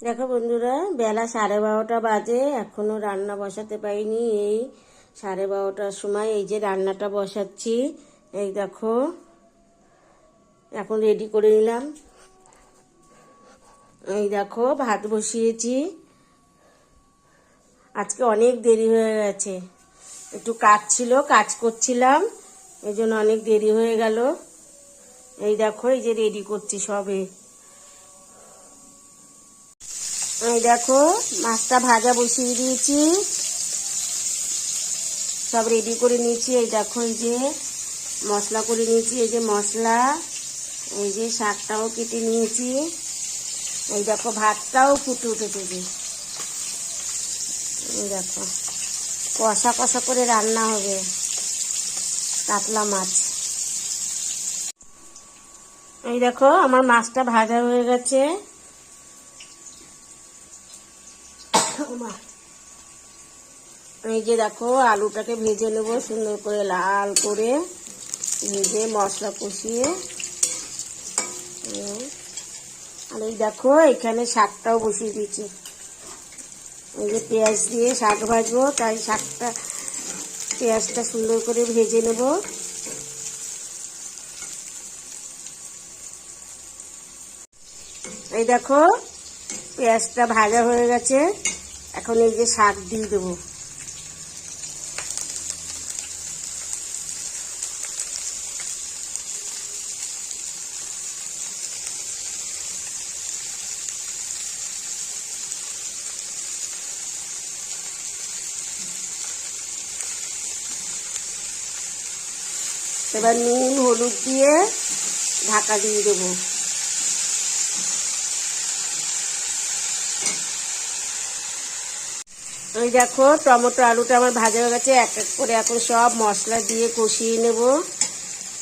দেখো বন্ধুরা, বেলা সাড়ে বারোটা বাজে, এখনও রান্না বসাতে পারিনি। এই সাড়ে বারোটার সময় এই যে রান্নাটা বসাচ্ছি, এই দেখো, এখন রেডি করে নিলাম। এই দেখো, ভাত বসিয়েছি। আজকে অনেক দেরি হয়ে গেছে। একটু কাজ ছিল, কাজ করছিলাম এই জন্য অনেক দেরি হয়ে গেল। এই দেখো, এই যে রেডি করছি সবে। এই দেখো, মাছটা ভাজা বসিয়ে দিয়েছি। সব রেডি করে নিয়েছি। এই দেখো, এই যে মশলা করে নিয়েছি, এই যে মশলা, এই যে শাকটাও কেটে নিয়েছি। এই দেখো, ভাতটাও ফুটে উঠেছে যে। এই দেখো, কষা কষা করে রান্না হবে কাতলা মাছ। এই দেখো, আমার মাছটা ভাজা হয়ে গেছে। এই যে দেখো, আলুটাকে ভেজে নেব সুন্দর করে লাল করে। ভেজে মশলা কষিয়ে। আর এই দেখো, এখানে শাকটাও বসিয়ে দিয়েছি। এই যে পেঁয়াজ দিয়ে শাক ভাজবো, তাই শাকটা, পেঁয়াজটা সুন্দর করে ভেজে নেব। এই দেখো, পেঁয়াজটা ভাজা হয়ে গেছে। এখন এই যে শাক দিয়ে দেবো। এবার নুন হলুদ দিয়ে ঢাকা দিয়ে দেবো। ওই দেখো টমেটো আলুটা আমার ভাজা হয়ে গেছে, এক এক করে এখন সব মশলা দিয়ে কষিয়ে নেব।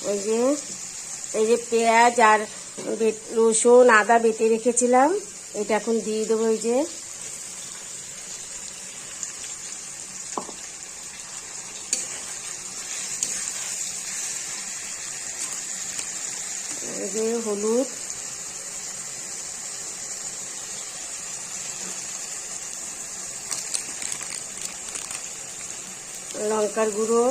ওই যে, এই যে পেঁয়াজ আর রসুন, আদা বেটে রেখেছিলাম, এটা এখন দিয়ে দেবো ওই যে। যে হলুদ। লঙ্কার গুঁড়ো।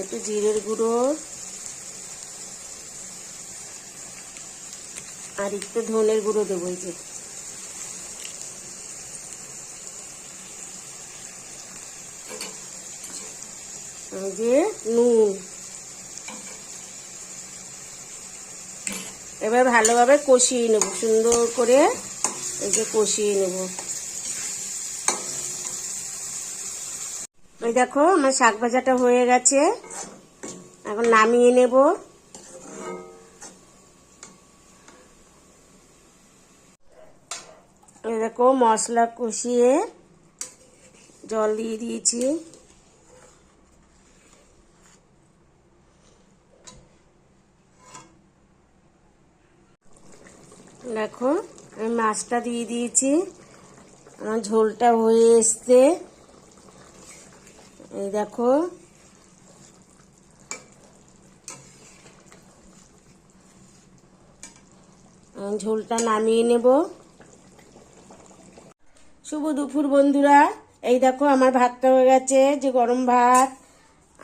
একটু জিরের গুঁড়ো। আর একটু ধনের গুঁড়ো দেবো এই যে। যে নুন। এবার ভালোভাবে কষিয়ে নেব, সুন্দর করে এই যে কষিয়ে নেব। ওই দেখো, আমার শাক ভাজাটা হয়ে গেছে। এখন নামিয়ে নেব। এই দেখো, মশলা কষিয়ে জল দিয়ে দিয়েছি। দেখো, আমি মাছটা দিয়ে দিয়েছি। আমার ঝোলটা হয়ে এসছে। এই দেখো। ঝোলটা নামিয়ে নেব। শুভ দুপুর বন্ধুরা। এই দেখো, আমার ভাতটা হয়ে গেছে, যে গরম ভাত।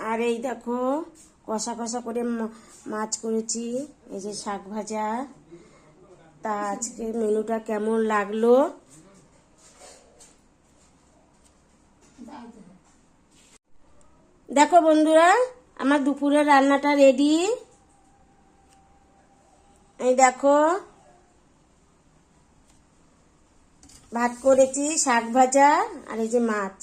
আর এই দেখো, কষা কষা করে মাছ করেছি, এই যে শাক ভাজা। তা আজকে মেনুটা কেমন লাগল? দেখো বন্ধুরা, আমার দুপুরের রান্নাটা রেডি এই দেখো, ভাত করেছি, শাক ভাজা আর এই যে মাছ।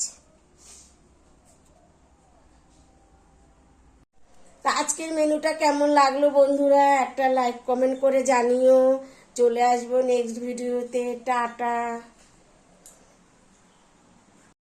তা আজকের মেনুটা কেমন লাগল বন্ধুরা? একটা লাইক কমেন্ট করে জানিও। চলে আসব নেক্সট ভিডিওতে টাটা।